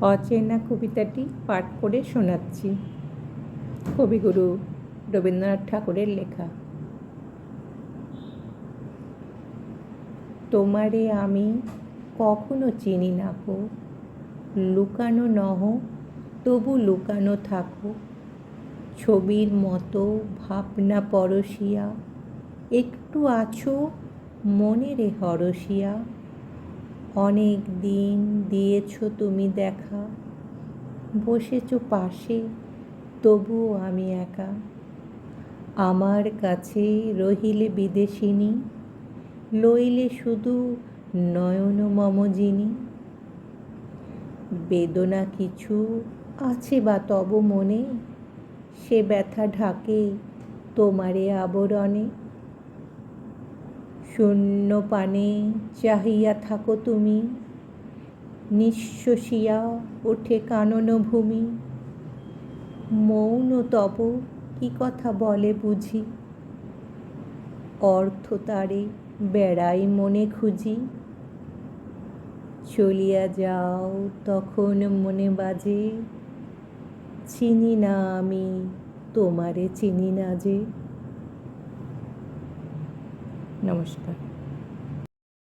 অচেনা কবিতাটি পাঠ করে শোনাচ্ছি। কবিগুরু রবীন্দ্রনাথ ঠাকুরের লেখা। তোমারে আমি কখনো চিনি না কো লুকানো নহ, তবু লুকানো থাকো। ছবির মতো ভাবনা পরশিয়া, একটু আছো মনে রে হরসিয়া অনেক দিন দিয়েছ তুমি দেখা। বসেছ পাশে, তবুও আমি একা। আমার কাছে রহিলে বিদেশিনী, লইলে শুধু নয়ন মম যিনি বেদনা কিছু আছে বা তব মনে, সে ব্যথা ঢাকে তোমারে আবরণে। শূন্য পানে চাহিয়া থাকো তুমি। নিঃশ্বসিয়া ওঠে কানন ভূমি। মৌন তব কি কথা বলে বুঝি। অর্থ তারে বেড়াই মনে খুঁজি। চলিয়া যাও তখন মনে বাজে, চিনি না আমি, তোমারে চিনি না যে। নমস্কার।